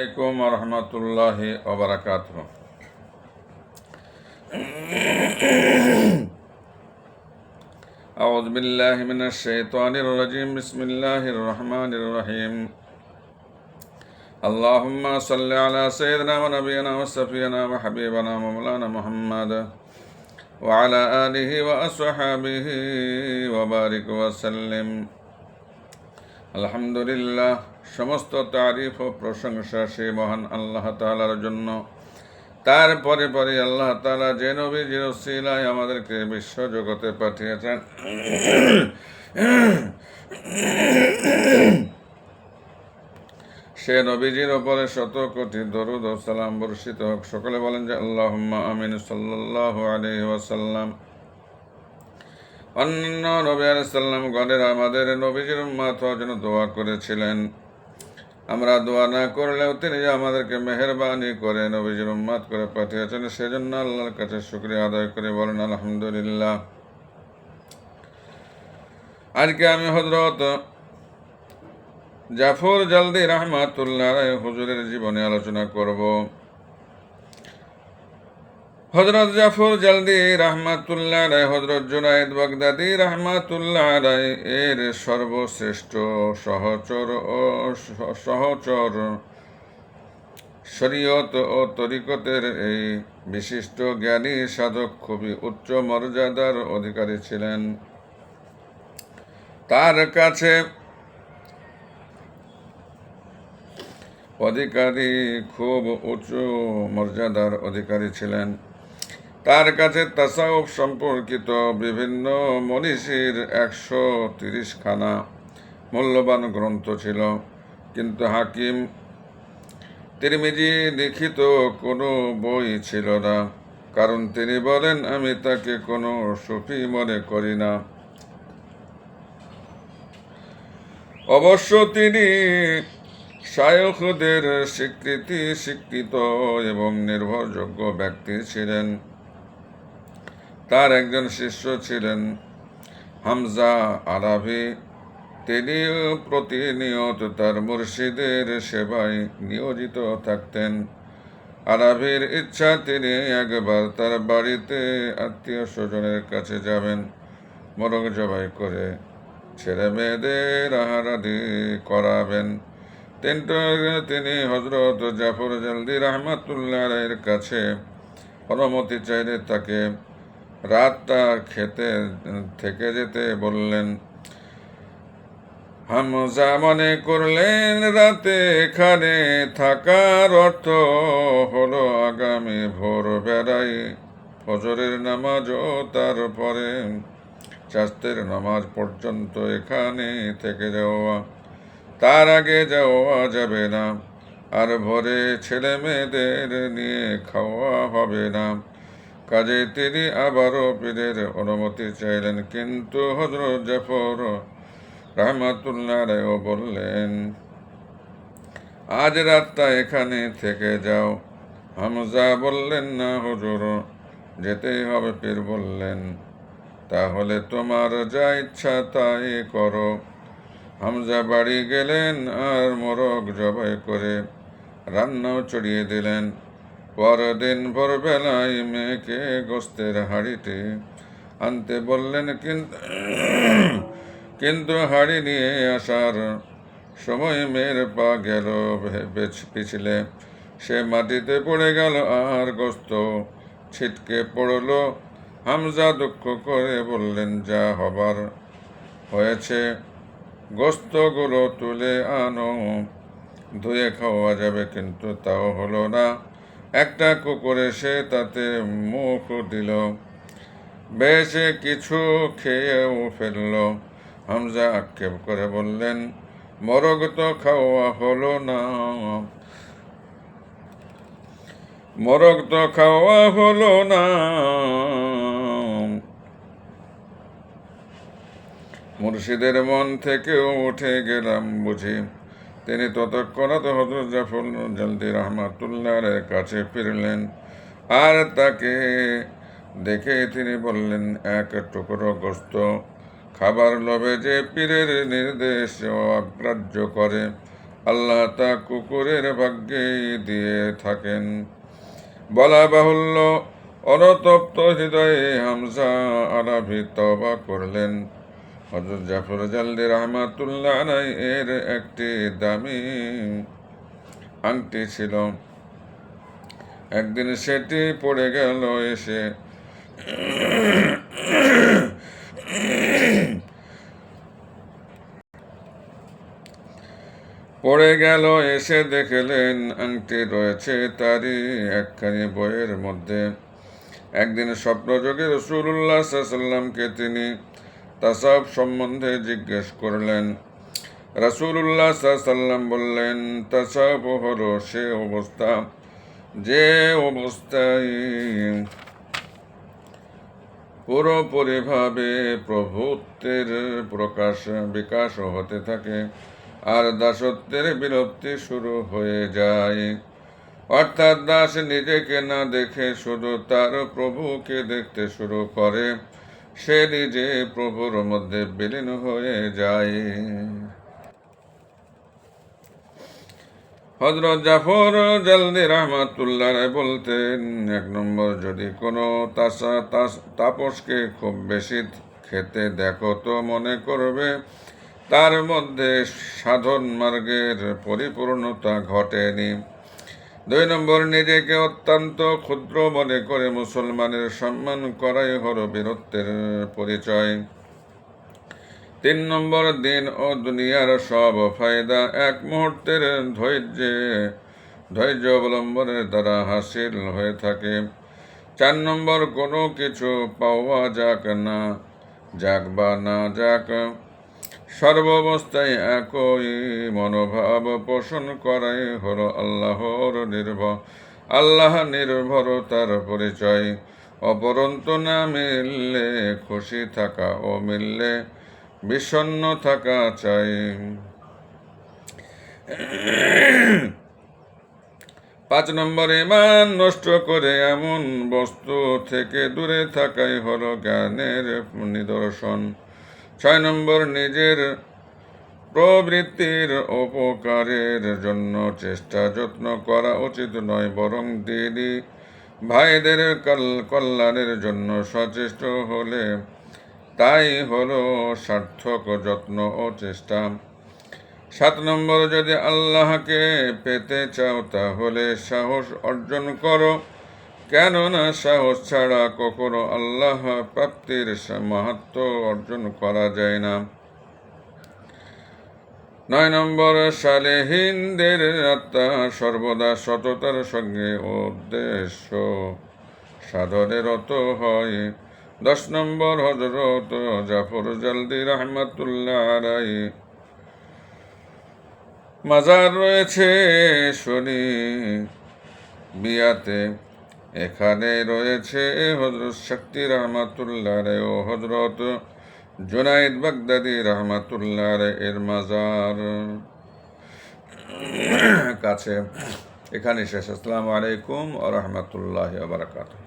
عليكم ورحمة الله وبركاته أعوذ بالله من الشيطان الرجيم بسم الله الرحمن الرحيم اللهم صل على سيدنا ونبينا وسفينا وحبيبنا ومولانا محمد وعلى آله وأصحابه وبارك وسلم আলহামদুলিল্লাহ সমস্ত তারিফ ও প্রশংসা সে মহান আল্লাহ তালার জন্য। তারপরে পরে আল্লাহ তালা যে নবীজির সিলায় আমাদেরকে বিশ্ব জগতে পাঠিয়েছেন। সে নবীজির ওপরে শত কোটি দরুদ ও সালাম বর্ষিত হোক। সকলে বলেন যে আল্লাহ আমিন সাল্লাহ আলহি ওয়াসাল্লাম। অন্য নবী আলাইসাল্লাম গণের আমাদের নবীজির হওয়ার জন্য দোয়া করেছিলেন। আমরা দোয়া না করলেও তিনি যে আমাদেরকে মেহরবানি করে নবীজির উম্মাদ করে পাঠিয়েছেন, সেজন্য আল্লাহর কাছে শুক্রিয়া আদায় করে বলেন, আলহামদুলিল্লাহ। আজকে আমি হজরত জাফর জলদি রহমাতুল্লাহ হুজুরের জীবনে আলোচনা করব। হজরত জাফর জলদি রহমাতুল্লাহ রায় হজরত জুনায়দ বাগদাদি রহমাতুল্লাহ রায় এর সর্বশ্রেষ্ঠ সহচর ও সহচর শরীয়ত ও তরিকতের এই বিশিষ্ট জ্ঞানী সাধক খুবই উচ্চ মর্যাদার অধিকারী ছিলেন। তার কাছে অধিকারী খুব উঁচু মর্যাদার অধিকারী ছিলেন। তার কাছে তাসাউফ সম্পর্কিত বিভিন্ন মনীষীর একশো তিরিশখানা মূল্যবান গ্রন্থ ছিল। কিন্তু হাকিম তিরমিজি লিখিত কোনো বই ছিল না। কারণ তিনি বলেন, আমি তাকে কোনো সুফি মনে করি না। অবশ্য তিনি শায়কদের স্বীকৃতি, স্বীকৃত এবং নির্ভরযোগ্য ব্যক্তি ছিলেন। তার একজন শিষ্য ছিলেন হামজা আরাভি তিনি প্রতিনিয়ত তার মুর্শিদের সেবায় নিয়োজিত থাকতেন। আরাভির ইচ্ছা, তিনি একবার তার বাড়িতে আত্মীয় স্বজনের কাছে যাবেন। মোরগ জবাই করে ছেলে মেয়েদের আহারাদি করাবেন। কিন্তু তিনি হজরত জাফর জলদি রহমাতুল্লাহ এর কাছে অনুমতি চাইলে তাকে রাতটা খেতে, থেকে যেতে বললেন হামজা মনে করলেন রাতে এখানে থাকার অর্থ হলো আগামী ভোর বেড়াই ফজরের নামাজও তারপরে চাস্তের নামাজ পর্যন্ত এখানে থেকে যাওয়া। তার আগে যাওয়া যাবে না, আর ভোরে ছেলে মেয়েদের নিয়ে খাওয়া হবে না। কাজে তিনি আবারও পীরের অনুমতি চাইলেন, কিন্তু হজরত জাফর রহমাতুল্লাহ রায়ও বললেন, আজ রাতটা এখানে থেকে যাও। হামজা বললেন, না হুজুর, যেতেই হবে। পীর বললেন, তাহলে তোমার যা ইচ্ছা তাই করো। হামজা বাড়ি গেলেন আর মোরগ জবাই করে রান্নাও চড়িয়ে দিলেন। পরদিন ভোরবেলায় মেয়েকে গোস্তের হাড়িতে আনতে বললেন কিন্তু কিন্তু হাড়ি নিয়ে আসার সময় মেয়ের পা গেল পিছলে। সে মাটিতে পড়ে গেল আর গোস্ত ছিটকে পড়ল। হামজা দুঃখ করে বললেন, যা হবার হয়েছে। গোস্তগুলো তুলে আনো, ধুয়ে খাওয়া যাবে, কিন্তু তাও হলো না। একটা কুকুর এসে তাতে মুখ দিল। বেশে কিছু খেয়েও ফেলল। হামজা আক্ষেপ করে বললেন, মরগ তো খাওয়া হলো না। মরগ তো খাওয়া হলো না। মুর্শিদের মন থেকেও উঠে গেলাম বুঝি। তিনি ততক্ষণাৎ হজরত জাফর জলদি রহমাতুল্লাহর কাছে ফিরলেন আর তাকে দেখে তিনি বললেন, এক টুকরো গোস্ত খাবার লোভে যে পীরের নির্দেশ অগ্রাহ্য করে। আল্লাহ তা কুকুরের ভাগ্যে দিয়ে থাকেন। বলা বাহুল্য, অনতপ্ত হৃদয়ে হামসা আরাভি তবা করলেন। হজরত জাফর জালদি রহমাতুল্লাহ এর একটি দামি আংটি ছিল। একদিন সেটি পড়ে গেল, এসে পড়ে গেল, এসে দেখলেন আংটি রয়েছে তারই একখানি বইয়ের মধ্যে। একদিন স্বপ্নযোগে রসুল্লাহ সাল্লামকে তিনি তাসাব সম্বন্ধে জিজ্ঞেস করলেন। রাসুল্লাহ সাল্লাম বললেন, তাসাব হলো সে অবস্থা, যে অবস্থায় পুরোপুরিভাবে প্রভুত্বের প্রকাশ, বিকাশ হতে থাকে আর দাসত্বের বিলুপ্তি শুরু হয়ে যায়। অর্থাৎ দাস নিজেকে না দেখে শুধু তার প্রভুকে দেখতে শুরু করে। সে নিজে প্রভুর মধ্যে বিলীন হয়ে যায়। হজরত জাফর জলদি রহমাতুল্লাহ বলতেন, এক নম্বর যদি কোনো তাসা, তাপসকে খুব বেশি খেতে দেখো তো মনে করবে, তার মধ্যে সাধন মার্গের পরিপূর্ণতা ঘটেনি। দুই নম্বর, নিজেকে অত্যন্ত ক্ষুদ্র মনে করে মুসলমানের সম্মান করাই হল বীরত্বের পরিচয়। তিন নম্বর, দিন ও দুনিয়ার সব ফায়দা এক মুহূর্তের ধৈর্যে, ধৈর্য অবলম্বনের দ্বারা হাসিল হয়ে থাকে। চার নম্বর, কোনো কিছু পাওয়া যাক না, যাক বা না যাক সর্বাবস্থায় একই মনোভাব পোষণ করাই হলো আল্লাহর নির্ভর। আল্লাহ নির্ভরতার পরিচয় অপরন্তু না মিললে, খুশি থাকা ও মিললে বিষণ্ণ থাকা চাই। পাঁচ নম্বর ইমান নষ্ট করে এমন বস্তু থেকে দূরে থাকাই হলো জ্ঞানের নিদর্শন। ছয় নম্বর, নিজের প্রবৃত্তির উপকারের জন্য চেষ্টা, যত্ন করা উচিত নয়, বরং দিদি ভাইদের কল- কল্যাণের জন্য সচেষ্ট হলে তাই হলো সার্থক যত্ন ও চেষ্টা। সাত নম্বর, যদি আল্লাহকে পেতে চাও, তাহলে সাহস অর্জন করো। কেননা সাহস ছাড়া কখনো আল্লাহ প্রাপ্তির মাহাত্ম অর্জন করা যায় না। নয় নম্বর, সালেহীনদের আত্মা সর্বদা সততার সঙ্গে উদ্দেশ্য। সাধনে রত হয়, দশ নম্বর হজরত জাফর জলদি রহমতুল্লাহ আলাই মাজার রয়েছে, শনি বিয়াতে এখানে রয়েছে হজরত শক্তি রহমাতুল্লাহ রে ও হজরত জুনাইদ বাগদাদি রহমাতুল্লাহ রে এর মাজার। কাছে এখানে শেষ। আসসালামু আলাইকুম ও রহমতুল্লাহ বারাকাতুহ।